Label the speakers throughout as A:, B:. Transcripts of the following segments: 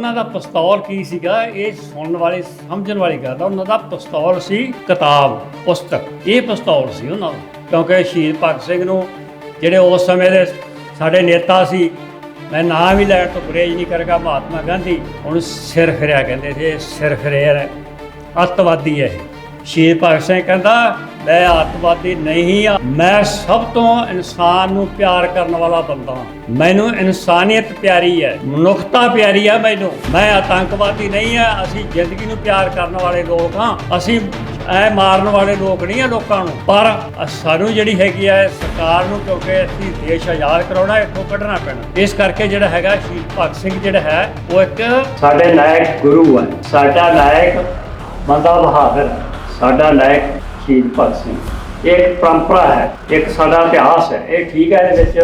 A: ਉਹਨਾਂ ਦਾ ਪਸਤੌਲ ਕੀ ਸੀਗਾ? ਇਹ ਸੁਣਨ ਵਾਲੇ, ਸਮਝਣ ਵਾਲੀ ਗੱਲ ਆ, ਉਹਨਾਂ ਦਾ ਪਸਤੌਲ ਸੀ ਕਿਤਾਬ, ਪੁਸਤਕ। ਇਹ ਪਿਸਤੌਲ ਸੀ ਉਹਨਾਂ ਦਾ, ਕਿਉਂਕਿ ਸ਼ਹੀਦ ਭਗਤ ਸਿੰਘ ਨੂੰ ਜਿਹੜੇ ਉਸ ਸਮੇਂ ਦੇ ਸਾਡੇ ਨੇਤਾ ਸੀ, ਮੈਂ ਨਾਂ ਵੀ ਲੈਣ ਤੋਂ ਗੁਰੇਜ ਨਹੀਂ ਕਰਗਾ, ਮਹਾਤਮਾ ਗਾਂਧੀ ਉਹਨੂੰ ਸਿਰ ਫਿਰਿਆ, ਕਹਿੰਦੇ ਸੀ, ਇਹ ਸਿਰ ਫਿਰਿਆ ਹੈ ਅੱਤਵਾਦੀ ਹੈ ਇਹ। ਸ਼ਹੀਦ ਭਗਤ ਸਿੰਘ ਕਹਿੰਦਾ ਮੈਂ ਅੱਤਵਾਦੀ ਨਹੀਂ ਆ। ਮੈਂ ਸਭ ਤੋਂ ਇਨਸਾਨ ਨੂੰ ਪਿਆਰ ਕਰਨ ਵਾਲਾ ਬੰਦਾ ਹਾਂ। ਮੈਨੂੰ ਇਨਸਾਨੀਅਤ ਪਿਆਰੀ ਹੈ। ਮਨੁੱਖਤਾ ਪਿਆਰੀ ਹੈ ਮੈਨੂੰ। ਮੈਂ ਆਤੰਕਵਾਦੀ ਨਹੀਂ ਆ। ਅਸੀਂ ਜ਼ਿੰਦਗੀ ਨੂੰ ਪਿਆਰ ਕਰਨ ਵਾਲੇ ਲੋਕ ਹਾਂ। ਅਸੀਂ ਐ ਮਾਰਨ ਵਾਲੇ ਲੋਕ ਨਹੀਂ ਆ ਲੋਕਾਂ ਨੂੰ। ਪਰ ਸਾਨੂੰ ਜਿਹੜੀ ਹੈਗੀ ਹੈ ਸਰਕਾਰ ਨੂੰ ਕਿਉਂਕਿ ਅਸੀਂ ਦੇਸ਼ ਆਜ਼ਾਦ ਕਰਾਉਣਾ, ਇੱਥੋਂ ਕੱਢਣਾ ਪੈਣਾ। ਇਸ ਕਰਕੇ ਜਿਹੜਾ ਹੈਗਾ, ਸ਼ਹੀਦ ਭਗਤ ਸਿੰਘ ਜਿਹੜਾ ਹੈ, ਉਹ ਇੱਕ ਸਾਡੇ ਨਾਇਕ ਗੁਰੂ ਹੈ। ਸਾਡਾ ਨਾਇਕ ਬੰਦਾ ਬਹਾਦਰ ਸਾਡਾ ਨਾਇਕ ਸ਼ਹੀਦ ਭਗਤ ਸਿੰਘ। ਇਹ ਇੱਕ ਪਰੰਪਰਾ ਹੈ, ਇੱਕ ਸਾਡਾ ਇਤਿਹਾਸ ਹੈ। ਇਹ ਠੀਕ ਹੈ, ਇਹਦੇ ਵਿੱਚ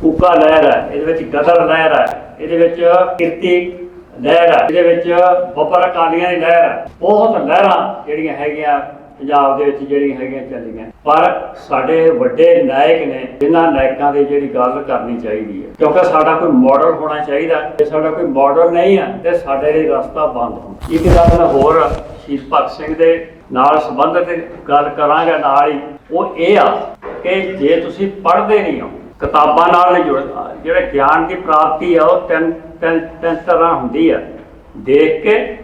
A: ਕੂਕਾ ਲਹਿਰ ਹੈ, ਇਹਦੇ ਵਿੱਚ ਗਦਰ ਲਹਿਰ ਹੈ, ਇਹਦੇ ਵਿੱਚ ਕਿਰਤੀ ਲਹਿਰ ਹੈ, ਇਹਦੇ ਵਿੱਚ ਬੱਬਰ ਕਾਲੀਆਂ ਦੀ ਲਹਿਰ ਹੈ। ਬਹੁਤ ਲਹਿਰਾਂ ਜਿਹੜੀਆਂ ਹੈਗੀਆਂ ਪੰਜਾਬ ਦੇ ਵਿੱਚ ਜਿਹੜੀਆਂ ਹੈਗੀਆਂ ਚੱਲੀਆਂ। ਪਰ ਸਾਡੇ ਵੱਡੇ ਨਾਇਕ ਨੇ ਜਿਨ੍ਹਾਂ ਨਾਇਕਾਂ ਦੀ ਜਿਹੜੀ ਗੱਲ ਕਰਨੀ ਚਾਹੀਦੀ ਹੈ। ਕਿਉਂਕਿ ਸਾਡਾ ਕੋਈ ਮਾਡਲ ਹੋਣਾ ਚਾਹੀਦਾ। ਜੇ ਸਾਡਾ ਕੋਈ ਮਾਡਲ ਨਹੀਂ ਹੈ, ਤੇ ਸਾਡੇ ਲਈ ਰਸਤਾ ਬੰਦ ਹੁੰਦਾ। ਇੱਕ ਗੱਲ ਹੋਰ ਸ਼ਹੀਦ ਭਗਤ ਸਿੰਘ ਦੇ ਨਾਲ ਸੰਬੰਧਿਤ ਗੱਲ ਕਰਾਂਗਾ ਨਾਲ ਹੀ। ਉਹ ਇਹ ਆ ਕਿ ਜੇ ਤੁਸੀਂ ਪੜ੍ਹਦੇ ਨਹੀਂ ਹੋ, ਕਿਤਾਬਾਂ ਨਾਲ ਨਹੀਂ ਜੁੜਦਾ ਜਿਹੜਾ ਗਿਆਨ ਦੀ ਪ੍ਰਾਪਤੀ ਆ, ਉਹ ਤਿੰਨ ਤਿੰਨ ਤਿੰਨ ਤਰ੍ਹਾਂ ਹੁੰਦੀ ਆ। ਦੇਖ ਕੇ,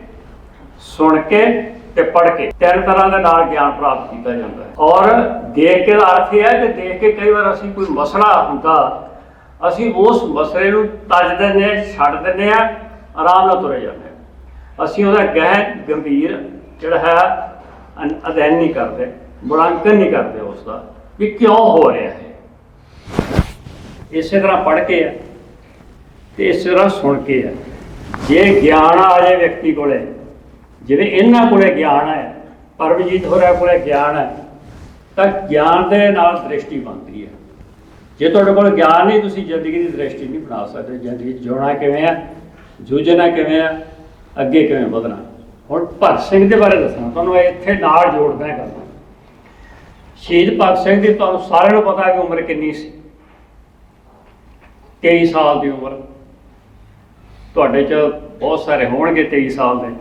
A: ਸੁਣ ਕੇ ਤੇ ਪੜ੍ਹ ਕੇ। ਤਿੰਨ ਤਰ੍ਹਾਂ ਦੇ ਨਾਲ ਗਿਆਨ ਪ੍ਰਾਪਤ ਕੀਤਾ ਜਾਂਦਾ ਹੈ। ਔਰ ਦੇਖ ਕੇ ਦਾ ਅਰਥ ਇਹ ਹੈ ਕਿ ਦੇਖ ਕੇ ਕਈ ਵਾਰ ਅਸੀਂ ਕੋਈ ਮਸਲਾ ਹੁੰਦਾ, ਅਸੀਂ ਉਸ ਮਸਲੇ ਨੂੰ ਤੱਜ ਦਿੰਦੇ ਹਾਂ, ਛੱਡ ਦਿੰਦੇ ਆ ਆਰਾਮ ਨਾਲ ਤੁਰੇ ਜਾਂਦੇ ਹਾਂ। ਅਸੀਂ ਉਹਦਾ ਗਹਿ ਗੰਭੀਰ ਜਿਹੜਾ ਹੈ ਅਧਿਐਨ ਨਹੀਂ ਕਰਦੇ, ਮੁਲਾਂਕਣ ਨਹੀਂ ਕਰਦੇ ਉਸ ਦਾ ਵੀ ਕਿਉਂ ਹੋ ਰਿਹਾ ਹੈ। ਇਸੇ ਤਰ੍ਹਾਂ ਪੜ੍ਹ ਕੇ ਆ ਤੇ ਇਸੇ ਤਰ੍ਹਾਂ ਸੁਣ ਕੇ ਆ ਜੇ ਗਿਆਨ ਆ ਜਾਏ ਵਿਅਕਤੀ ਕੋਲੇ, ਜਿਵੇਂ ਇਹਨਾਂ ਕੋਲੇ ਗਿਆਨ ਹੈ, ਪਰਮਜੀਤ ਹੋਰਾਂ ਕੋਲੇ ਗਿਆਨ ਹੈ, ਤਾਂ ਗਿਆਨ ਦੇ ਨਾਲ ਦ੍ਰਿਸ਼ਟੀ ਬਣਦੀ ਹੈ। ਜੇ ਤੁਹਾਡੇ ਕੋਲ ਗਿਆਨ ਨਹੀਂ, ਤੁਸੀਂ ਜ਼ਿੰਦਗੀ ਦੀ ਦ੍ਰਿਸ਼ਟੀ ਨਹੀਂ ਬਣਾ ਸਕਦੇ। ਜ਼ਿੰਦਗੀ 'ਚ ਜਿਉਣਾ ਕਿਵੇਂ ਆ ਜੂਝਣਾ ਕਿਵੇਂ ਆ ਅੱਗੇ ਕਿਵੇਂ ਵਧਣਾ। ਹੁਣ ਭਗਤ ਸਿੰਘ ਦੇ ਬਾਰੇ ਦੱਸਣਾ, ਤੁਹਾਨੂੰ ਇੱਥੇ ਨਾਲ ਜੋੜਦਾ ਹੈ ਗੱਲ। ਸ਼ਹੀਦ ਭਗਤ ਸਿੰਘ ਦੀ ਤੁਹਾਨੂੰ ਸਾਰਿਆਂ ਨੂੰ ਪਤਾ ਹੈ ਕਿ ਉਮਰ ਕਿੰਨੀ ਸੀ। 23 ਸਾਲ ਦੀ ਉਮਰ। ਤੁਹਾਡੇ ਚ ਬਹੁਤ ਸਾਰੇ ਹੋਣਗੇ 23 ਸਾਲ ਦੇ।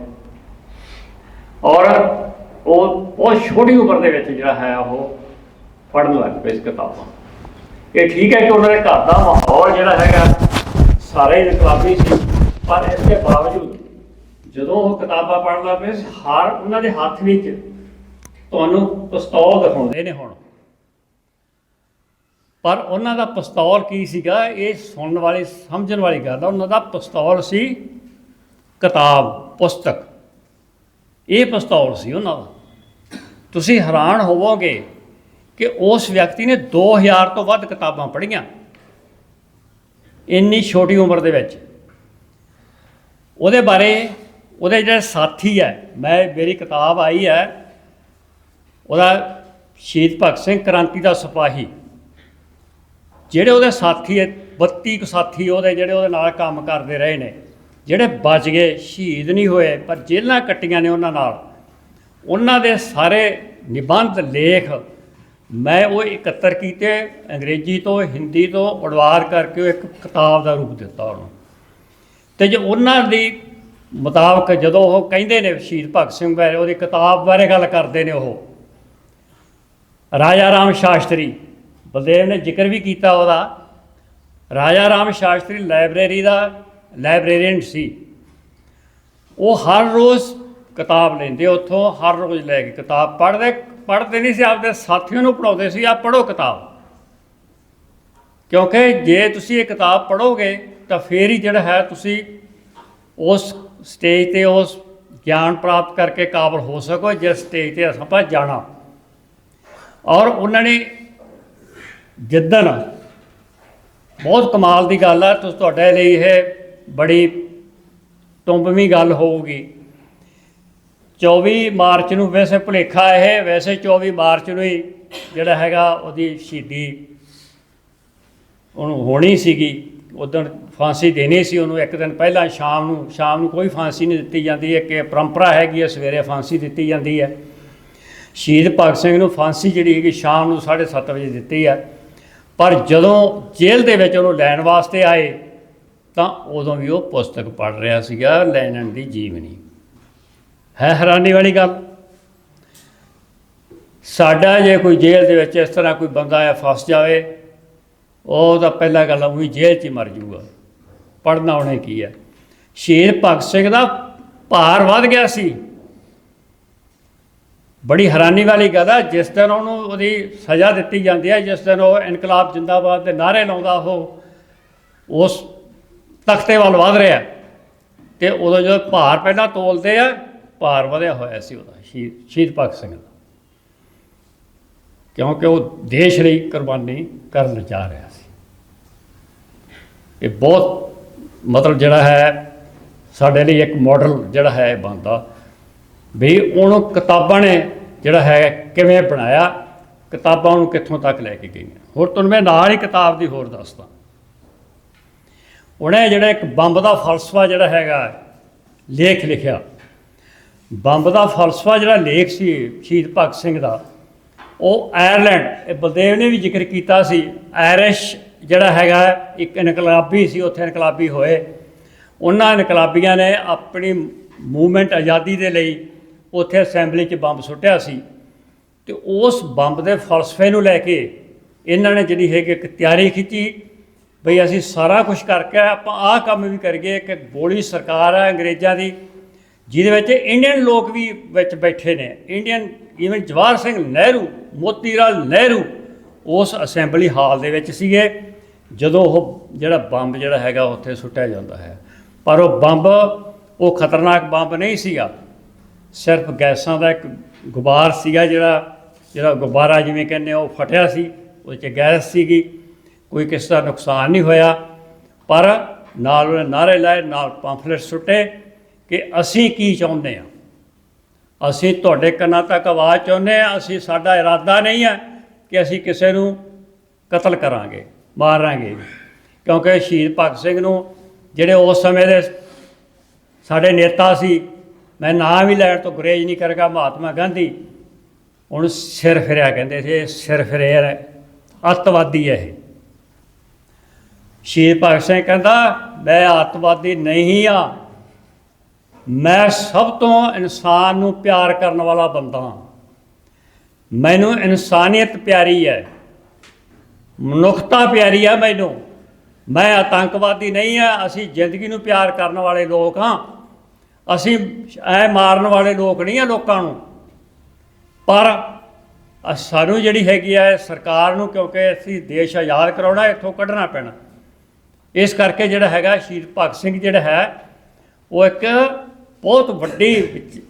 A: ਔਰ ਉਹ ਬਹੁਤ ਛੋਟੀ ਉਮਰ ਦੇ ਵਿੱਚ ਜਿਹੜਾ ਹੈ ਉਹ ਪੜ੍ਹਨ ਲੱਗ ਪਏ ਇਸ ਕਿਤਾਬਾਂ। ਇਹ ਠੀਕ ਹੈ ਕਿ ਉਹਨਾਂ ਦੇ ਘਰ ਦਾ ਮਾਹੌਲ ਜਿਹੜਾ ਹੈਗਾ ਸਾਰੇ ਇਨਕਲਾਬੀ ਸੀ, ਪਰ ਇਸ ਦੇ ਬਾਵਜੂਦ ਜਦੋਂ ਉਹ ਕਿਤਾਬਾਂ ਪੜ੍ਹਨ ਲੱਗ ਪਏ, ਹਰ ਉਹਨਾਂ ਦੇ ਹੱਥ ਵਿੱਚ ਤੁਹਾਨੂੰ ਪਿਸਤੌਲ ਦਿਖਾਉਂਦੇ ਨੇ ਹੁਣ। ਪਰ ਉਹਨਾਂ ਦਾ ਪਿਸਤੌਲ ਕੀ ਸੀਗਾ? ਇਹ ਸੁਣਨ ਵਾਲੇ, ਸਮਝਣ ਵਾਲੀ ਗੱਲ ਆ, ਉਹਨਾਂ ਦਾ ਪਿਸਤੌਲ ਸੀ ਕਿਤਾਬ, ਪੁਸਤਕ। ਇਹ ਪਿਸਤੌਲ ਸੀ ਉਹਨਾਂ ਦਾ। ਤੁਸੀਂ ਹੈਰਾਨ ਹੋਵੋਗੇ ਕਿ ਉਸ ਵਿਅਕਤੀ ਨੇ 2000 ਤੋਂ ਵੱਧ ਕਿਤਾਬਾਂ ਪੜ੍ਹੀਆਂ। ਇੰਨੀ ਛੋਟੀ ਉਮਰ ਦੇ ਵਿੱਚ। ਉਹਦੇ ਬਾਰੇ ਉਹਦੇ ਜਿਹੜੇ ਸਾਥੀ ਹੈ, ਮੈਂ, ਮੇਰੀ ਕਿਤਾਬ ਆਈ ਹੈ, ਉਹਦਾ ਸ਼ਹੀਦ ਭਗਤ ਸਿੰਘ ਕ੍ਰਾਂਤੀ ਦਾ ਸਿਪਾਹੀ। ਜਿਹੜੇ ਉਹਦੇ ਸਾਥੀ ਹੈ 32 ਕੁ ਸਾਥੀ ਉਹਦੇ ਜਿਹੜੇ ਉਹਦੇ ਨਾਲ ਕੰਮ ਕਰਦੇ ਰਹੇ ਨੇ, ਜਿਹੜੇ ਬਚ ਗਏ, ਸ਼ਹੀਦ ਨਹੀਂ ਹੋਏ, ਪਰ ਜੇਲ੍ਹਾਂ ਕੱਟੀਆਂ ਨੇ ਉਹਨਾਂ ਨਾਲ। ਉਹਨਾਂ ਦੇ ਸਾਰੇ ਨਿਬੰਧ, ਲੇਖ ਮੈਂ ਉਹ ਇਕੱਤਰ ਕੀਤੇ, ਅੰਗਰੇਜ਼ੀ ਤੋਂ, ਹਿੰਦੀ ਤੋਂ ਉਡਵਾਰ ਕਰਕੇ ਉਹ ਇੱਕ ਕਿਤਾਬ ਦਾ ਰੂਪ ਦਿੱਤਾ ਉਹਨੂੰ। ਤੇ ਜੇ ਉਹਨਾਂ ਦੀ ਮੁਤਾਬਕ ਜਦੋਂ ਉਹ ਕਹਿੰਦੇ ਨੇ ਸ਼ਹੀਦ ਭਗਤ ਸਿੰਘ ਬਾਰੇ, ਉਹਦੀ ਕਿਤਾਬ ਬਾਰੇ ਗੱਲ ਕਰਦੇ ਨੇ ਉਹ। ਰਾਜਾ ਰਾਮ ਸ਼ਾਸਤਰੀ, ਬਲਦੇਵ ਨੇ ਜ਼ਿਕਰ ਵੀ ਕੀਤਾ ਉਹਦਾ। ਰਾਜਾ ਰਾਮ ਸ਼ਾਸਤਰੀ ਲਾਇਬ੍ਰੇਰੀ ਦਾ ਲਾਇਬ੍ਰੇਰੀਅਨ ਸੀ। ਉਹ ਹਰ ਰੋਜ਼ ਕਿਤਾਬ ਲੈਂਦੇ, ਉੱਥੋਂ ਹਰ ਰੋਜ਼ ਲੈ ਕੇ ਕਿਤਾਬ ਪੜ੍ਹਦੇ ਪੜ੍ਹਦੇ ਨਹੀਂ ਸੀ, ਆਪਦੇ ਸਾਥੀਆਂ ਨੂੰ ਪੜਾਉਂਦੇ ਸੀ ਆ ਪੜ੍ਹੋ ਕਿਤਾਬ। ਕਿਉਂਕਿ ਜੇ ਤੁਸੀਂ ਇਹ ਕਿਤਾਬ ਪੜ੍ਹੋਗੇ ਤਾਂ ਫੇਰ ਹੀ ਜਿਹੜਾ ਹੈ ਤੁਸੀਂ ਉਸ ਸਟੇਜ ਤੇ ਉਸ ਗਿਆਨ ਪ੍ਰਾਪਤ ਕਰਕੇ ਕਾਬਲ ਹੋ ਸਕੋ ਜਿਸ ਸਟੇਜ ਤੇ ਆਪਾਂ ਜਾਣਾ। ਔਰ ਉਹਨਾਂ ਨੇ ਜਿੱਦਣ ਬਹੁਤ ਕਮਾਲ ਦੀ ਗੱਲ ਆ, ਤੁਸੀਂ, ਤੁਹਾਡੇ ਲਈ ਇਹ ਬੜੀ ਟੁੰਬਵੀਂ ਗੱਲ ਹੋਊਗੀ। 24 ਮਾਰਚ ਨੂੰ ਵੈਸੇ ਭੁਲੇਖਾ ਇਹ, ਵੈਸੇ 24 ਮਾਰਚ ਨੂੰ ਹੀ ਜਿਹੜਾ ਹੈਗਾ ਉਹਦੀ ਸ਼ਹੀਦੀ ਉਹਨੂੰ ਹੋਣੀ ਸੀਗੀ। ਉਦੋਂ ਫਾਂਸੀ ਦੇਣੀ ਸੀ ਉਹਨੂੰ, ਇੱਕ ਦਿਨ ਪਹਿਲਾਂ ਸ਼ਾਮ ਨੂੰ ਸ਼ਾਮ ਨੂੰ ਕੋਈ ਫਾਂਸੀ ਨਹੀਂ ਦਿੱਤੀ ਜਾਂਦੀ ਹੈ ਕਿ ਪਰੰਪਰਾ ਹੈਗੀ ਹੈ ਸਵੇਰੇ ਫਾਂਸੀ ਦਿੱਤੀ ਜਾਂਦੀ ਹੈ ਸ਼ਹੀਦ ਭਗਤ ਸਿੰਘ ਨੂੰ ਫਾਂਸੀ ਜਿਹੜੀ ਹੈਗੀ ਸ਼ਾਮ ਨੂੰ 7:30 ਵਜੇ ਦਿੱਤੀ ਹੈ ਪਰ ਜਦੋਂ ਜੇਲ੍ਹ ਦੇ ਵਿੱਚ ਉਹਨੂੰ ਲੈਣ ਵਾਸਤੇ ਆਏ, ਤਾਂ ਉਦੋਂ ਵੀ ਉਹ ਪੁਸਤਕ ਪੜ੍ਹ ਰਿਹਾ ਸੀਗਾ ਲੈਨਨ ਦੀ ਜੀਵਨੀ ਹੈ ਹੈਰਾਨੀ ਵਾਲੀ ਗੱਲ? ਸਾਡਾ ਜੇ ਕੋਈ ਜੇਲ੍ਹ ਦੇ ਵਿੱਚ ਇਸ ਤਰ੍ਹਾਂ ਕੋਈ ਬੰਦਾ ਆ ਫਸ ਜਾਵੇ ਉਹ ਤਾਂ ਪਹਿਲਾ ਗੱਲ ਉਹ ਵੀ ਜੇਲ੍ਹ 'ਚ ਹੀ ਮਰ ਜੂਗਾ। ਪੜਨਾ ਉਹਨੇ ਕੀ ਹੈ ਸ਼ਹੀਦ ਭਗਤ ਸਿੰਘ ਦਾ ਭਾਰ ਵੱਧ ਗਿਆ ਸੀ। ਬੜੀ ਹੈਰਾਨੀ ਵਾਲੀ ਗੱਲ ਹੈ ਜਿਸ ਦਿਨ ਉਹਨੂੰ ਉਹਦੀ ਸਜ਼ਾ ਦਿੱਤੀ ਜਾਂਦੀ ਹੈ ਜਿਸ ਦਿਨ ਉਹ ਇਨਕਲਾਬ ਜਿੰਦਾਬਾਦ ਦੇ ਨਾਅਰੇ ਲਾਉਂਦਾ ਉਹ, ਉਸ ਤਖਤੇ ਵੱਲ ਵਧ ਰਿਹਾ। ਤੇ ਉਦੋਂ ਜਦੋਂ ਭਾਰ ਪਹਿਲਾਂ ਤੋਲਦੇ ਆ, ਭਾਰ ਵਧਿਆ ਹੋਇਆ ਸੀ ਉਹਦਾ, ਸ਼ਹੀਦ ਸ਼ਹੀਦ ਭਗਤ ਸਿੰਘ ਦਾ। ਕਿਉਂਕਿ ਉਹ ਦੇਸ਼ ਲਈ ਕੁਰਬਾਨੀ ਕਰਨ ਜਾ ਰਿਹਾ। ਇਹ ਬਹੁਤ ਮਤਲਬ ਜਿਹੜਾ ਹੈ, ਸਾਡੇ ਲਈ ਇੱਕ ਮਾਡਲ ਜਿਹੜਾ ਹੈ ਬਣਦਾ। ਵੀ ਉਹਨੂੰ ਕਿਤਾਬਾਂ ਨੇ ਜਿਹੜਾ ਹੈ ਕਿਵੇਂ ਬਣਾਇਆ, ਕਿਤਾਬਾਂ ਉਹਨੂੰ ਕਿੱਥੋਂ ਤੱਕ ਲੈ ਕੇ ਗਈਆਂ। ਹੋਰ ਤੁਹਾਨੂੰ ਮੈਂ ਨਾਲ ਹੀ ਕਿਤਾਬ ਦੀ ਹੋਰ ਦੱਸਦਾ। ਉਹਨੇ ਜਿਹੜਾ ਇੱਕ ਬੰਬ ਦਾ ਫਲਸਫਾ ਜਿਹੜਾ ਹੈਗਾ, ਲੇਖ ਲਿਖਿਆ। ਬੰਬ ਦਾ ਫਲਸਫਾ ਜਿਹੜਾ ਲੇਖ ਸੀ, ਸ਼ਹੀਦ ਭਗਤ ਸਿੰਘ ਦਾ, ਉਹ ਆਇਰਲੈਂਡ, ਇਹ ਬਲਦੇਵ ਨੇ ਵੀ ਜ਼ਿਕਰ ਕੀਤਾ ਸੀ, ਆਇਰਿਸ਼ ਜਿਹੜਾ ਹੈਗਾ, ਇੱਕ ਇਨਕਲਾਬੀ ਸੀ, ਉੱਥੇ ਇਨਕਲਾਬੀ ਹੋਏ। ਉਹਨਾਂ ਇਨਕਲਾਬੀਆਂ ਨੇ ਆਪਣੀ ਮੂਵਮੈਂਟ ਆਜ਼ਾਦੀ ਦੇ ਲਈ ਉੱਥੇ ਅਸੈਂਬਲੀ 'ਚ ਬੰਬ ਸੁੱਟਿਆ ਸੀ। ਤੇ ਉਸ ਬੰਬ ਦੇ ਫਲਸਫੇ ਨੂੰ ਲੈ ਕੇ ਇਹਨਾਂ ਨੇ ਜਿਹੜੀ ਹੈਗੀ ਇੱਕ ਤਿਆਰੀ ਕੀਤੀ, ਬਈ ਅਸੀਂ ਸਾਰਾ ਕੁਝ ਕਰਕੇ ਆਪਾਂ ਆਹ ਕੰਮ ਵੀ ਕਰੀਏ ਕਿ ਬੋਲੀ ਸਰਕਾਰ ਹੈ ਅੰਗਰੇਜ਼ਾਂ ਦੀ, ਜਿਹਦੇ ਵਿੱਚ ਇੰਡੀਅਨ ਲੋਕ ਵੀ ਵਿੱਚ ਬੈਠੇ ਨੇ। ਇੰਡੀਅਨ ਈਵਨ ਜਵਾਹਰ ਸਿੰਘ ਨਹਿਰੂ ਮੋਤੀ ਲਾਲ ਨਹਿਰੂ, ਉਸ ਅਸੈਂਬਲੀ ਹਾਲ ਦੇ ਵਿੱਚ ਸੀਗੇ। ਜਦੋਂ ਉਹ ਜਿਹੜਾ ਬੰਬ ਜਿਹੜਾ ਹੈਗਾ ਉੱਥੇ ਸੁੱਟਿਆ ਜਾਂਦਾ ਹੈ। ਪਰ ਉਹ ਬੰਬ, ਉਹ ਖਤਰਨਾਕ ਬੰਬ ਨਹੀਂ ਸੀਗਾ। ਸਿਰਫ ਗੈਸਾਂ ਦਾ ਇੱਕ ਗੁਬਾਰ ਸੀਗਾ ਜਿਹੜਾ ਜਿਹੜਾ ਗੁਬਾਰਾ ਜਿਵੇਂ ਕਹਿੰਦੇ ਉਹ ਫਟਿਆ ਸੀ ਉਹ 'ਚ ਗੈਸ ਸੀਗੀ। ਕੋਈ ਕਿਸ ਦਾ ਨੁਕਸਾਨ ਨਹੀਂ ਹੋਇਆ। ਪਰ ਨਾਲ ਉਹਨੇ ਨਾਰੇ ਲਾਏ, ਨਾਲ ਪੰਫਲੇਟ ਸੁੱਟੇ ਕਿ ਅਸੀਂ ਕੀ ਚਾਹੁੰਦੇ ਆ? ਅਸੀਂ ਤੁਹਾਡੇ ਕੰਨਾਂ ਤੱਕ ਆਵਾਜ਼ ਚਾਹੁੰਦੇ ਆ, ਅਸੀਂ ਸਾਡਾ ਇਰਾਦਾ ਨਹੀਂ ਹੈ ਕਿ ਅਸੀਂ ਕਿਸੇ ਨੂੰ ਕਤਲ ਕਰਾਂਗੇ। ਮਾਰਾਂਗੇ। ਕਿਉਂਕਿ ਸ਼ਹੀਦ ਭਗਤ ਸਿੰਘ ਨੂੰ ਜਿਹੜੇ ਉਸ ਸਮੇਂ ਦੇ ਸਾਡੇ ਨੇਤਾ ਸੀ, ਮੈਂ ਨਾਮ ਵੀ ਲੈਣ ਤੋਂ ਗੁਰੇਜ ਨਹੀਂ ਕਰਗਾ ਮਹਾਤਮਾ ਗਾਂਧੀ। ਹੁਣ ਸਿਰ ਫਿਰਿਆ ਕਹਿੰਦੇ ਸੀ, ਇਹ ਸਿਰ ਫਿਰਿਆ ਹੈ, ਅੱਤਵਾਦੀ ਹੈ ਇਹ। ਸ਼ਹੀਦ ਭਗਤ ਸਿੰਘ ਕਹਿੰਦਾ, ਮੈਂ ਅੱਤਵਾਦੀ ਨਹੀਂ ਆ ਮੈਂ ਸਭ ਤੋਂ ਇਨਸਾਨ ਨੂੰ ਪਿਆਰ ਕਰਨ ਵਾਲਾ ਬੰਦਾ ਹਾਂ। ਮੈਨੂੰ ਇਨਸਾਨੀਅਤ ਪਿਆਰੀ ਹੈ। ਮਨੁੱਖਤਾ ਪਿਆਰੀ ਹੈ ਮੈਨੂੰ। ਮੈਂ ਆਤੰਕਵਾਦੀ ਨਹੀਂ ਆ, ਅਸੀਂ ਜ਼ਿੰਦਗੀ ਨੂੰ ਪਿਆਰ ਕਰਨ ਵਾਲੇ ਲੋਕ ਹਾਂ। ਅਸੀਂ ਐ ਮਾਰਨ ਵਾਲੇ ਲੋਕ ਨਹੀਂ ਆ ਲੋਕਾਂ ਨੂੰ। ਪਰ ਸਾਨੂੰ ਜਿਹੜੀ ਹੈਗੀ ਹੈ ਸਰਕਾਰ ਨੂੰ ਕਿਉਂਕਿ ਅਸੀਂ ਦੇਸ਼ ਆਜ਼ਾਦ ਕਰਾਉਣਾ, ਇੱਥੋਂ ਕੱਢਣਾ ਪੈਣਾ। ਇਸ ਕਰਕੇ ਜਿਹੜਾ ਹੈਗਾ, ਸ਼ਹੀਦ ਭਗਤ ਸਿੰਘ ਜਿਹੜਾ ਹੈ, ਉਹ ਇੱਕ ਬਹੁਤ ਵੱਡੀ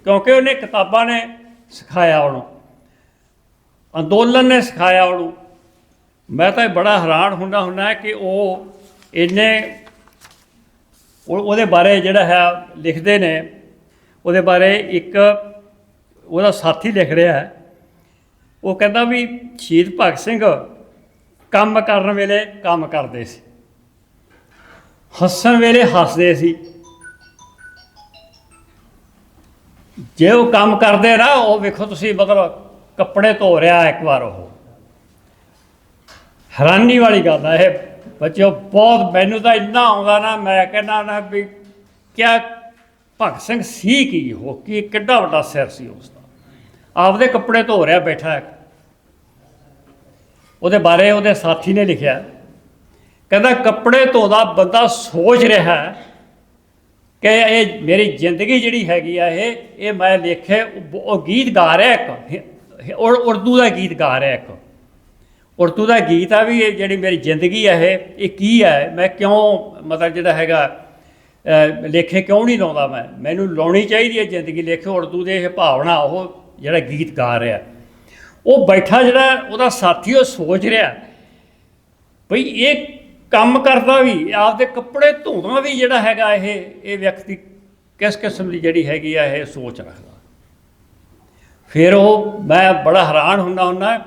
A: ਕਿਉਂਕਿ ਉਹਨੇ ਕਿਤਾਬਾਂ ਨੇ ਸਿਖਾਇਆ ਉਹਨੂੰ। ਅੰਦੋਲਨ ਨੇ ਸਿਖਾਇਆ ਉਹਨੂੰ। ਮੈਂ ਤਾਂ ਬੜਾ ਹੈਰਾਨ ਹੁੰਦਾ ਹੁੰਦਾ ਕਿ ਉਹ ਇੰਨੇ ਉਹ- ਉਹਦੇ ਬਾਰੇ ਜਿਹੜਾ ਹੈ ਲਿਖਦੇ ਨੇ, ਉਹਦੇ ਬਾਰੇ ਇੱਕ ਉਹਦਾ ਸਾਥੀ ਲਿਖ ਰਿਹਾ ਹੈ। ਉਹ ਕਹਿੰਦਾ ਵੀ ਸ਼ਹੀਦ ਭਗਤ ਸਿੰਘ ਕੰਮ ਕਰਨ ਵੇਲੇ ਕੰਮ ਕਰਦੇ ਸੀ। ਹੱਸਣ ਵੇਲੇ ਹੱਸਦੇ ਸੀ। ਜੇ ਉਹ ਕੰਮ ਕਰਦੇ ਨਾ, ਉਹ ਵੇਖੋ ਤੁਸੀਂ ਮਤਲਬ ਕੱਪੜੇ ਧੋ ਰਿਹਾ ਇੱਕ ਵਾਰ ਉਹ। ਹੈਰਾਨੀ ਵਾਲੀ ਗੱਲ ਹੈ ਇਹ। ਬੱਚਿਓ, ਬਹੁਤ ਮੈਨੂੰ ਤਾਂ ਇੰਨਾ ਆਉਂਦਾ ਨਾ, ਮੈਂ ਕਹਿੰਦਾ ਨਾ ਵੀ ਕਿਆ ਭਗਤ ਸਿੰਘ ਸੀ ਕੀ ਉਹ, ਕੀ ਕਿੱਡਾ ਵੱਡਾ ਸਿਰ ਸੀ ਉਸ ਦਾ ਆਪਦੇ ਕੱਪੜੇ ਧੋ ਰਿਹਾ ਬੈਠਾ ਹੈ ਉਹਦੇ ਬਾਰੇ ਉਹਦੇ ਸਾਥੀ ਨੇ ਲਿਖਿਆ। ਕਹਿੰਦਾ, ਕੱਪੜੇ ਧੋਦਾ ਬੰਦਾ ਸੋਚ ਰਿਹਾ ਕਿ ਇਹ ਮੇਰੀ ਜ਼ਿੰਦਗੀ ਜਿਹੜੀ ਹੈਗੀ ਆ ਇਹ ਇਹ ਮੈਂ ਲਿਖੇ ਉਹ ਗੀਤ ਗਾ ਰਿਹਾ ਇੱਕ। ਉਰਦੂ ਦਾ ਗੀਤ ਗਾ ਰਿਹਾ ਇੱਕ। ਉਰਦੂ ਦਾ ਗੀਤ ਆ ਵੀ ਇਹ ਜਿਹੜੀ ਮੇਰੀ ਜ਼ਿੰਦਗੀ ਆ ਇਹ ਇਹ ਕੀ ਹੈ ਮੈਂ ਕਿਉਂ ਮਤਲਬ ਜਿਹੜਾ ਹੈਗਾ ਲੇਖੇ ਕਿਉਂ ਨਹੀਂ ਲਾਉਂਦਾ ਮੈਂ? ਮੈਨੂੰ ਲਾਉਣੀ ਚਾਹੀਦੀ ਹੈ ਜ਼ਿੰਦਗੀ ਲੇਖੇ ਉਰਦੂ ਦੇ ਇਹ ਭਾਵਨਾ, ਉਹ ਜਿਹੜਾ ਗੀਤ ਗਾ ਰਿਹਾ। ਉਹ ਬੈਠਾ ਜਿਹੜਾ ਉਹਦਾ ਸਾਥੀ, ਉਹ ਸੋਚ ਰਿਹਾ ਭਈ ਇਹ ਕੰਮ ਕਰਦਾ ਵੀ, ਆਪਦੇ ਕੱਪੜੇ ਧੋਣਾ ਵੀ ਜਿਹੜਾ ਹੈਗਾ ਇਹ ਇਹ ਵਿਅਕਤੀ ਕਿਸ ਕਿਸਮ ਦੀ ਜਿਹੜੀ ਹੈਗੀ ਆ ਇਹ ਸੋਚ ਰੱਖਦਾ। ਫਿਰ ਉਹ, ਮੈਂ ਬੜਾ ਹੈਰਾਨ ਹੁੰਦਾ ਹੁੰਦਾ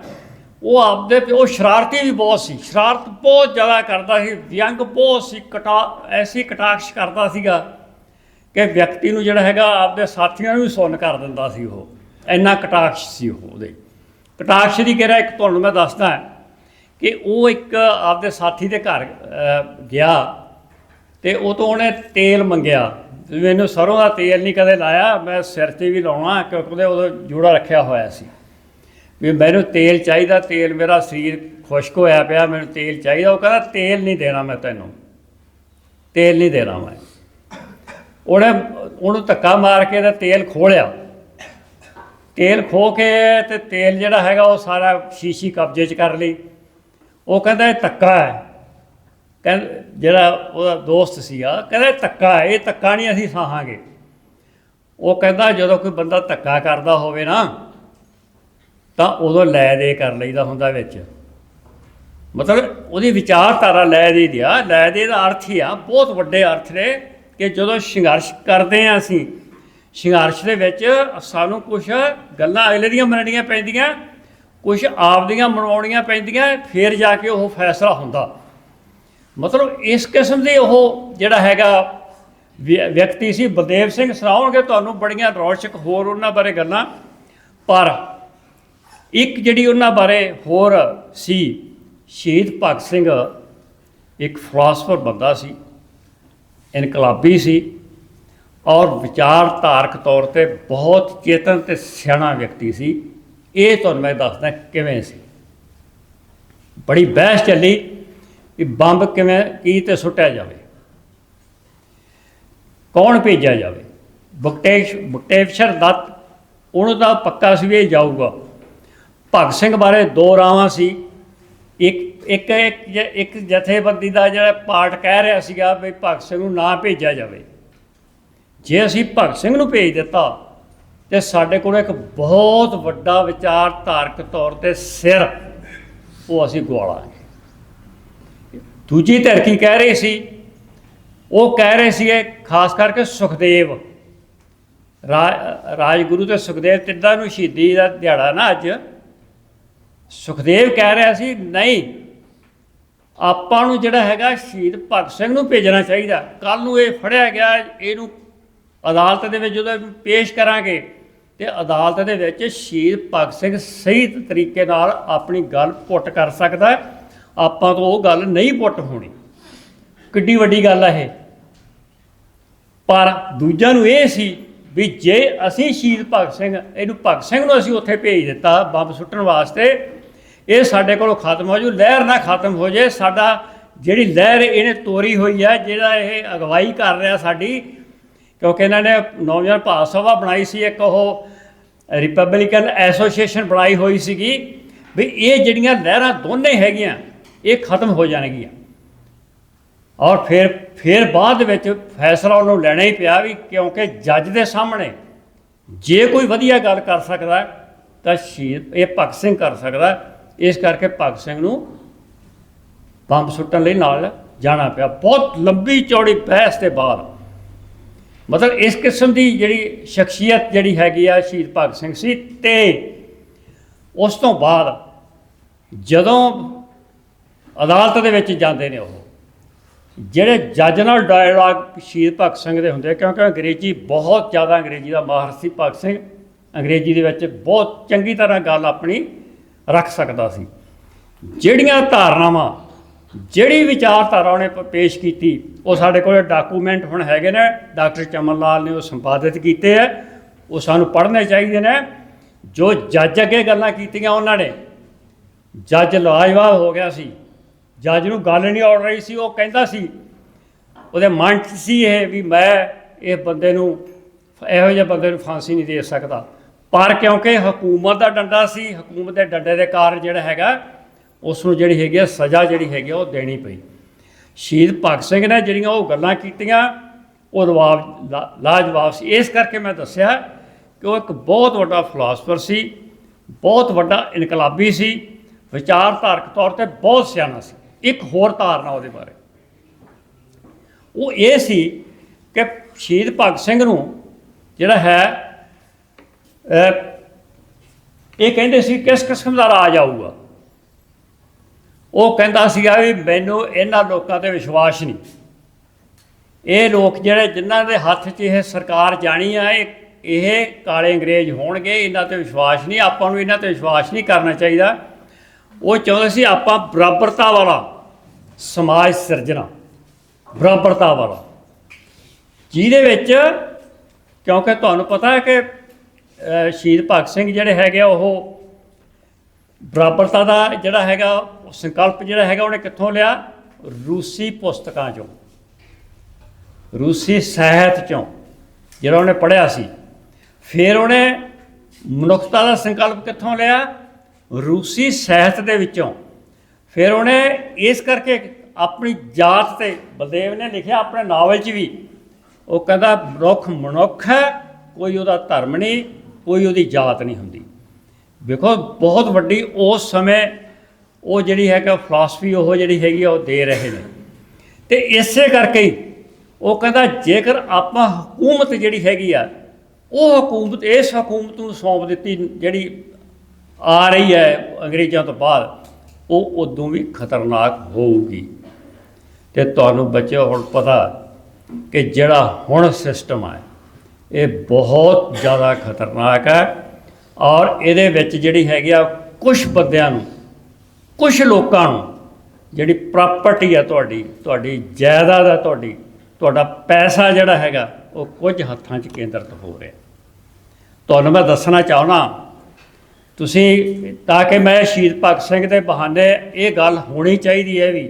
A: ਉਹ ਆਪਦੇ ਉਹ ਸ਼ਰਾਰਤੀ ਵੀ ਬਹੁਤ ਸੀ। ਸ਼ਰਾਰਤ ਬਹੁਤ ਜ਼ਿਆਦਾ ਕਰਦਾ ਸੀ। ਵਿਅੰਗ ਬਹੁਤ ਸੀ। ਕਟਾ, ਐਸੀ ਕਟਾਕਸ਼ ਕਰਦਾ ਸੀਗਾ ਕਿ ਵਿਅਕਤੀ ਨੂੰ ਜਿਹੜਾ ਹੈਗਾ ਆਪਦੇ ਸਾਥੀਆਂ ਨੂੰ ਵੀ ਸੁੰਨ ਕਰ ਦਿੰਦਾ ਸੀ ਉਹ। ਇੰਨਾ ਕਟਾਕਸ਼ ਸੀ ਉਹ ਉਹਦੇ। ਕਟਾਕਸ਼ ਦੀ ਕਿਹੜਾ ਇੱਕ ਤੁਹਾਨੂੰ ਮੈਂ ਦੱਸਦਾ ਕਿ ਉਹ ਇੱਕ ਆਪਦੇ ਸਾਥੀ ਦੇ ਘਰ ਗਿਆ ਤੇ ਉਹ ਤੋਂ ਉਹਨੇ ਤੇਲ ਮੰਗਿਆ। ਮੈਨੂੰ ਸਰੋਂ ਦਾ ਤੇਲ ਨਹੀਂ ਕਦੇ ਲਾਇਆ। ਮੈਂ ਸਿਰ ਤੇ ਵੀ ਲਾਉਣਾ ਕਿਉਂਕਿ ਉਹਦੇ ਉਦੋਂ ਜੂੜਾ ਰੱਖਿਆ ਹੋਇਆ ਸੀ। ਵੀ ਮੈਨੂੰ ਤੇਲ ਚਾਹੀਦਾ, ਤੇਲ ਮੇਰਾ ਸਰੀਰ ਖੁਸ਼ਕ ਹੋਇਆ ਪਿਆ, ਮੈਨੂੰ ਤੇਲ ਚਾਹੀਦਾ। ਉਹ ਕਹਿੰਦਾ, ਤੇਲ ਨਹੀਂ ਦੇਣਾ ਮੈਂ ਤੈਨੂੰ। ਤੇਲ ਨਹੀਂ ਦੇਣਾ ਮੈਂ। ਉਹਨੇ, ਉਹਨੂੰ ਧੱਕਾ ਮਾਰ ਕੇ ਤੇ ਤੇਲ ਖੋਲਿਆ ਤੇਲ ਖੋ ਕੇ ਤੇ ਤੇਲ ਜਿਹੜਾ ਹੈਗਾ, ਉਹ ਸਾਰਾ ਸ਼ੀਸ਼ੀ ਕਬਜ਼ੇ 'ਚ ਕਰ ਲਈ। ਉਹ ਕਹਿੰਦਾ, ਇਹ ਧੱਕਾ ਹੈ। ਕਹਿੰਦਾ ਜਿਹੜਾ ਉਹਦਾ ਦੋਸਤ ਸੀਗਾ, ਕਹਿੰਦਾ ਧੱਕਾ ਇਹ ਧੱਕਾ ਨਹੀਂ ਅਸੀਂ ਸਾਹਾਂਗੇ। ਉਹ ਕਹਿੰਦਾ, ਜਦੋਂ ਕੋਈ ਬੰਦਾ ਧੱਕਾ ਕਰਦਾ ਹੋਵੇ ਨਾ ਤਾਂ ਉਦੋਂ ਲੈ ਦੇ ਕਰ ਲਈਦਾ ਹੁੰਦਾ ਵਿੱਚ। ਮਤਲਬ ਉਹਦੀ ਵਿਚਾਰਧਾਰਾ ਲੈ ਦੇ ਆ, ਲੈ ਦੇ ਦਾ ਅਰਥ ਹੀ ਆ। ਬਹੁਤ ਵੱਡੇ ਅਰਥ ਨੇ ਕਿ ਜਦੋਂ ਸੰਘਰਸ਼ ਕਰਦੇ ਆ ਅਸੀਂ, ਸੰਘਰਸ਼ ਦੇ ਵਿੱਚ ਸਾਨੂੰ ਕੁਝ ਗੱਲਾਂ ਅਗਲੇ ਦੀਆਂ ਮੰਨਣੀਆਂ ਪੈਂਦੀਆਂ ਕੁਝ ਆਪ ਦੀਆਂ ਮਨਵਾਉਣੀਆਂ ਪੈਂਦੀਆਂ, ਫਿਰ ਜਾ ਕੇ ਉਹ ਫੈਸਲਾ ਹੁੰਦਾ। ਮਤਲਬ ਇਸ ਕਿਸਮ ਦੇ ਉਹ ਜਿਹੜਾ ਹੈਗਾ ਵਿਅ- ਵਿਅਕਤੀ ਸੀ, ਬਲਦੇਵ ਸਿੰਘ, ਸੁਣਾਉਣਗੇ ਤੁਹਾਨੂੰ ਬੜੀਆਂ ਰੌਚਕ ਹੋਰ ਉਹਨਾਂ ਬਾਰੇ ਗੱਲਾਂ। ਪਰ ਇੱਕ ਜਿਹੜੀ ਉਹਨਾਂ ਬਾਰੇ ਹੋਰ ਸੀ, ਸ਼ਹੀਦ ਭਗਤ ਸਿੰਘ, ਇੱਕ ਫਿਲਾਸਫਰ ਬੰਦਾ ਸੀ, ਇਨਕਲਾਬੀ ਸੀ ਔਰ ਵਿਚਾਰਧਾਰਕ ਤੌਰ ਤੇ ਬਹੁਤ ਚੇਤਨ ਤੇ ਸਿਆਣਾ ਵਿਅਕਤੀ ਸੀ। ਇਹ ਤੁਹਾਨੂੰ ਮੈਂ ਦੱਸਦਾ ਕਿਵੇਂ ਸੀ। ਬੜੀ ਬਹਿਸ ਚੱਲੀ ਕਿ ਬੰਬ ਕਿਵੇਂ, ਕੀ ਤੇ ਸੁੱਟਿਆ ਜਾਵੇ। ਕੌਣ ਭੇਜਿਆ ਜਾਵੇ? ਬਕਟੇਸ਼ ਬਕਟੇਸ਼ਰ ਦੱਤ, ਉਹਨੂੰ ਤਾਂ ਪੱਕਾ ਸੀ ਵੀ ਇਹ ਜਾਊਗਾ। ਭਗਤ ਸਿੰਘ ਬਾਰੇ ਦੋ ਰਾਵਾਂ ਸੀ। ਇੱਕ ਇੱਕ ਇੱਕ ਇੱਕ ਜਥੇਬੰਦੀ ਦਾ ਜਿਹੜਾ ਪਾਠ ਕਹਿ ਰਿਹਾ ਸੀਗਾ ਵੀ ਭਗਤ ਸਿੰਘ ਨੂੰ ਨਾ ਭੇਜਿਆ ਜਾਵੇ। ਜੇ ਅਸੀਂ ਭਗਤ ਸਿੰਘ ਨੂੰ ਭੇਜ ਦਿੱਤਾ, ਤੇ ਸਾਡੇ ਕੋਲ ਇੱਕ ਬਹੁਤ ਵੱਡਾ ਵਿਚਾਰ ਧਾਰਕ ਤੌਰ ਤੇ ਸਿਰ, ਉਹ ਅਸੀਂ ਗਵਾਲਾਂਗੇ ਦੂਜੀ ਧਿਰ ਕੀ ਕਹਿ ਰਹੀ ਸੀ? ਉਹ ਕਹਿ ਰਹੇ ਸੀਗੇ, ਖਾਸ ਕਰਕੇ ਸੁਖਦੇਵ। ਰਾਜਗੁਰੂ ਤੇ ਸੁਖਦੇਵ ਤਿੱਦਾਂ ਨੂੰ ਸ਼ਹੀਦੀ ਦਾ ਦਿਹਾੜਾ ਨਾ ਅੱਜ। ਸੁਖਦੇਵ ਕਹਿ ਰਿਹਾ ਸੀ, ਨਹੀਂ, ਆਪਾਂ ਨੂੰ ਜਿਹੜਾ ਹੈਗਾ ਸ਼ਹੀਦ ਭਗਤ ਸਿੰਘ ਨੂੰ ਭੇਜਣਾ ਚਾਹੀਦਾ। ਕੱਲ ਨੂੰ ਇਹ ਫੜਿਆ ਗਿਆ, ਇਹਨੂੰ ਅਦਾਲਤ ਦੇ ਵਿੱਚ ਜਦੋਂ ਇਹਨੂੰ ਪੇਸ਼ ਕਰਾਂਗੇ ਤੇ ਅਦਾਲਤ ਦੇ ਵਿੱਚ ਸ਼ਹੀਦ ਭਗਤ ਸਿੰਘ ਸਹੀ ਤਰੀਕੇ ਨਾਲ ਆਪਣੀ ਗੱਲ ਪੁੱਟ ਕਰ ਸਕਦਾ ਆਪਾਂ ਤੋਂ ਉਹ ਗੱਲ ਨਹੀਂ ਪੁੱਟ ਹੋਣੀ। ਕਿੱਡੀ ਵੱਡੀ ਗੱਲ ਹੈ ਇਹ। ਪਰ ਦੂਜਿਆਂ ਨੂੰ ਇਹ ਸੀ ਵੀ ਜੇ ਅਸੀਂ ਸ਼ਹੀਦ ਭਗਤ ਸਿੰਘ, ਇਹਨੂੰ ਭਗਤ ਸਿੰਘ ਨੂੰ ਅਸੀਂ ਉੱਥੇ ਭੇਜ ਦਿੱਤਾ, ਬੰਬ ਸੁੱਟਣ ਵਾਸਤੇ ਇਹ ਸਾਡੇ ਕੋਲੋਂ ਖਤਮ ਹੋ ਜੂ, ਲਹਿਰ ਨਾ ਖਤਮ ਹੋ ਜੇ, ਸਾਡਾ ਜਿਹੜੀ ਲਹਿਰ ਇਹਨੇ ਤੋਰੀ ਹੋਈ ਹੈ ਜਿਹੜਾ ਇਹ ਅਗਵਾਈ ਕਰ ਰਿਹਾ ਸਾਡੀ, ਕਿਉਂਕਿ ਇਹਨਾਂ ਨੇ ਨੌਜਵਾਨ ਭਾਰਤ ਸਭਾ ਬਣਾਈ ਸੀ, ਇੱਕ ਉਹ ਰਿਪਬਲਿਕਨ ਐਸੋਸੀਏਸ਼ਨ ਬਣਾਈ ਹੋਈ ਸੀਗੀ, ਵੀ ਇਹ ਜਿਹੜੀਆਂ ਲਹਿਰਾਂ ਦੋਨੇ ਹੈਗੀਆਂ, ਇਹ ਖਤਮ ਹੋ ਜਾਣਗੀਆਂ। ਔਰ ਫਿਰ ਫਿਰ ਬਾਅਦ ਵਿੱਚ ਫੈਸਲਾ ਉਹਨੂੰ ਲੈਣਾ ਹੀ ਪਿਆ ਵੀ ਕਿਉਂਕਿ ਜੱਜ ਦੇ ਸਾਹਮਣੇ ਜੇ ਕੋਈ ਵਧੀਆ ਗੱਲ ਕਰ ਸਕਦਾ, ਤਾਂ ਸ਼ਹੀਦ, ਇਹ ਭਗਤ ਸਿੰਘ ਕਰ ਸਕਦਾ। ਇਸ ਕਰਕੇ ਭਗਤ ਸਿੰਘ ਨੂੰ ਬੰਬ ਸੁੱਟਣ ਲਈ ਨਾਲ ਜਾਣਾ ਪਿਆ। ਬਹੁਤ ਲੰਬੀ ਚੌੜੀ ਬਹਿਸ ਦੇ ਬਾਅਦ। ਮਤਲਬ ਇਸ ਕਿਸਮ ਦੀ ਜਿਹੜੀ ਸ਼ਖਸੀਅਤ ਜਿਹੜੀ ਹੈਗੀ ਆ ਸ਼ਹੀਦ ਭਗਤ ਸਿੰਘ ਸੀ ਤੇ ਉਸ ਤੋਂ ਬਾਅਦ ਜਦੋਂ ਅਦਾਲਤ ਦੇ ਵਿੱਚ ਜਾਂਦੇ ਨੇ ਉਹ, ਜਿਹੜੇ ਜੱਜ ਨਾਲ ਡਾਇਲੌਗ ਸ਼ਹੀਦ ਭਗਤ ਸਿੰਘ ਦੇ ਹੁੰਦੇ ਕਿਉਂਕਿ ਅੰਗਰੇਜ਼ੀ ਬਹੁਤ ਜ਼ਿਆਦਾ ਅੰਗਰੇਜ਼ੀ ਦਾ ਮਾਹਰ ਸੀ। ਭਗਤ ਸਿੰਘ ਅੰਗਰੇਜ਼ੀ ਦੇ ਵਿੱਚ ਬਹੁਤ ਚੰਗੀ ਤਰ੍ਹਾਂ ਗੱਲ ਆਪਣੀ ਰੱਖ ਸਕਦਾ ਸੀ। ਜਿਹੜੀਆਂ ਧਾਰਨਾਵਾਂ, ਜਿਹੜੀ ਵਿਚਾਰਧਾਰਾ ਉਹਨੇ ਪ- ਪੇਸ਼ ਕੀਤੀ, ਉਹ ਸਾਡੇ ਕੋਲ ਡਾਕੂਮੈਂਟ ਹੁਣ ਹੈਗੇ ਨੇ। ਡਾਕਟਰ ਚਮਨ ਲਾਲ ਨੇ ਉਹ ਸੰਪਾਦਿਤ ਕੀਤੇ ਆ ਉਹ ਸਾਨੂੰ ਪੜ੍ਹਨੇ ਚਾਹੀਦੇ ਨੇ। ਜੋ ਜੱਜ ਅੱਗੇ ਗੱਲਾਂ ਕੀਤੀਆਂ ਉਹਨਾਂ ਨੇ, ਜੱਜ ਲਾਜਵਾਬ ਹੋ ਗਿਆ ਸੀ। ਜੱਜ ਨੂੰ ਗੱਲ ਨਹੀਂ ਆਉਣ ਰਹੀ ਸੀ, ਉਹ ਕਹਿੰਦਾ ਸੀ, ਉਹਦੇ ਮਨ 'ਚ ਸੀ ਇਹ ਵੀ ਮੈਂ ਇਹ ਬੰਦੇ ਨੂੰ, ਇਹੋ ਜਿਹੇ ਬੰਦੇ ਨੂੰ ਫਾਂਸੀ ਨਹੀਂ ਦੇ ਸਕਦਾ। ਪਰ ਕਿਉਂਕਿ ਹਕੂਮਤ ਦਾ ਡੰਡਾ ਸੀ, ਹਕੂਮਤ ਦੇ ਡੰਡੇ ਦੇ ਕਾਰਨ ਜਿਹੜਾ ਹੈਗਾ ਉਸ ਨੂੰ ਜਿਹੜੀ ਹੈਗੀ ਆ ਸਜ਼ਾ ਜਿਹੜੀ ਹੈਗੀ ਆ ਉਹ ਦੇਣੀ ਪਈ। ਸ਼ਹੀਦ ਭਗਤ ਸਿੰਘ ਨੇ ਜਿਹੜੀਆਂ ਉਹ ਗੱਲਾਂ ਕੀਤੀਆਂ, ਉਹ ਜਵਾਬ ਲਾ- ਲਾਜਵਾਬ ਸੀ। ਇਸ ਕਰਕੇ ਮੈਂ ਦੱਸਿਆ ਕਿ ਉਹ ਇੱਕ ਬਹੁਤ ਵੱਡਾ ਫਿਲਾਸਫਰ ਸੀ, ਬਹੁਤ ਵੱਡਾ ਇਨਕਲਾਬੀ ਸੀ, ਵਿਚਾਰਧਾਰਕ ਤੌਰ ਤੇ ਬਹੁਤ ਸਿਆਣਾ ਸੀ। ਇੱਕ ਹੋਰ ਧਾਰਨਾ ਉਹਦੇ ਬਾਰੇ। ਉਹ ਇਹ ਸੀ ਕਿ ਸ਼ਹੀਦ ਭਗਤ ਸਿੰਘ ਨੂੰ ਜਿਹੜਾ ਹੈ ਇਹ ਕਹਿੰਦੇ ਸੀ, ਕਿਸ ਕਿਸਮ ਦਾ ਰਾਜ ਆਊਗਾ? ਉਹ ਕਹਿੰਦਾ ਸੀਗਾ ਵੀ ਮੈਨੂੰ ਇਹਨਾਂ ਲੋਕਾਂ ਤੇ ਵਿਸ਼ਵਾਸ ਨਹੀਂ। ਇਹ ਲੋਕ ਜਿਹੜੇ ਜਿਨ੍ਹਾਂ ਦੇ ਹੱਥ 'ਚ ਇਹ ਸਰਕਾਰ ਜਾਣੀ ਆ, ਇਹ ਇਹ ਕਾਲੇ ਅੰਗਰੇਜ਼ ਹੋਣਗੇ, ਇਹਨਾਂ ਤੇ ਵਿਸ਼ਵਾਸ ਨਹੀਂ, ਆਪਾਂ ਨੂੰ ਇਹਨਾਂ ਤੇ ਵਿਸ਼ਵਾਸ ਨਹੀਂ ਕਰਨਾ ਚਾਹੀਦਾ। ਉਹ ਚਾਹੁੰਦੇ ਸੀ ਆਪਾਂ ਬਰਾਬਰਤਾ ਵਾਲਾ ਸਮਾਜ ਸਿਰਜਣਾ, ਬਰਾਬਰਤਾ ਵਾਲਾ। ਜਿਹਦੇ ਵਿੱਚ, ਕਿਉਂਕਿ ਤੁਹਾਨੂੰ ਪਤਾ ਹੈ ਕਿ ਸ਼ਹੀਦ ਭਗਤ ਸਿੰਘ ਜਿਹੜੇ ਹੈਗੇ ਆ, ਉਹ ਬਰਾਬਰਤਾ ਦਾ ਜਿਹੜਾ ਹੈਗਾ ਸੰਕਲਪ ਜਿਹੜਾ ਹੈਗਾ, ਉਹਨੇ ਕਿੱਥੋਂ ਲਿਆ? ਰੂਸੀ ਪੁਸਤਕਾਂ ਚੋਂ। ਰੂਸੀ ਸਾਹਿਤ ਚੋਂ, ਜਿਹੜਾ ਉਹਨੇ ਪੜ੍ਹਿਆ ਸੀ। ਫਿਰ ਉਹਨੇ ਮਨੁੱਖਤਾ ਦਾ ਸੰਕਲਪ ਕਿੱਥੋਂ ਲਿਆ? ਰੂਸੀ ਸਾਹਿਤ ਦੇ ਵਿੱਚੋਂ। ਫਿਰ ਉਹਨੇ ਇਸ ਕਰਕੇ ਆਪਣੀ ਜਾਤ ਤੇ, ਬਲਦੇਵ ਨੇ ਲਿਖਿਆ ਆਪਣੇ ਨਾਵਲ 'ਚ ਵੀ, ਉਹ ਕਹਿੰਦਾ, ਮਨੁੱਖ ਮਨੁੱਖ ਹੈ, ਕੋਈ ਉਹਦਾ ਧਰਮ ਨਹੀਂ ਕੋਈ ਉਹਦੀ ਜਾਤ ਨਹੀਂ ਹੁੰਦੀ। ਵੇਖੋ ਬਹੁਤ ਵੱਡੀ ਉਸ ਸਮੇਂ ਉਹ ਜਿਹੜੀ ਹੈਗਾ ਫਿਲਾਸਫੀ ਉਹ ਜਿਹੜੀ ਹੈਗੀ ਆ ਉਹ ਦੇ ਰਹੇ ਨੇ। ਤੇ ਇਸੇ ਕਰਕੇ ਹੀ ਉਹ ਕਹਿੰਦਾ ਜੇਕਰ ਆਪਾਂ ਹਕੂਮਤ ਜਿਹੜੀ ਹੈਗੀ ਆ, ਉਹ ਹਕੂਮਤ, ਇਸ ਹਕੂਮਤ ਨੂੰ ਸੌਂਪ ਦਿੱਤੀ ਜਿਹੜੀ ਆ ਰਹੀ ਹੈ ਅੰਗਰੇਜ਼ਾਂ ਤੋਂ ਬਾਅਦ, ਉਹ ਉਦੋਂ ਵੀ ਖਤਰਨਾਕ ਹੋਊਗੀ। ਤੇ ਤੁਹਾਨੂੰ ਬੱਚੇ ਹੁਣ ਪਤਾ ਕਿ ਜਿਹੜਾ ਹੁਣ ਸਿਸਟਮ ਹੈ ਇਹ ਬਹੁਤ ਜ਼ਿਆਦਾ ਖਤਰਨਾਕ ਹੈ ਔਰ ਇਹਦੇ ਵਿੱਚ ਜਿਹੜੀ ਹੈਗੀ ਆ ਕੁਝ ਬੰਦਿਆਂ ਨੂੰ ਕੁਝ ਲੋਕਾਂ ਨੂੰ ਜਿਹੜੀ ਪ੍ਰਾਪਰਟੀ ਹੈ ਤੁਹਾਡੀ ਤੁਹਾਡੀ ਜਾਇਦਾਦ ਹੈ ਤੁਹਾਡੀ, ਤੁਹਾਡਾ ਪੈਸਾ ਜਿਹੜਾ ਹੈਗਾ ਉਹ ਕੁਝ ਹੱਥਾਂ 'ਚ ਕੇਂਦਰਿਤ ਹੋ ਰਿਹਾ। ਤੁਹਾਨੂੰ ਮੈਂ ਦੱਸਣਾ ਚਾਹਣਾ ਤੁਸੀਂ ਤਾਂ ਕਿ ਮੈਂ ਸ਼ਹੀਦ ਭਗਤ ਸਿੰਘ ਦੇ ਬਹਾਨੇ ਇਹ ਗੱਲ ਹੋਣੀ ਚਾਹੀਦੀ ਹੈ ਵੀ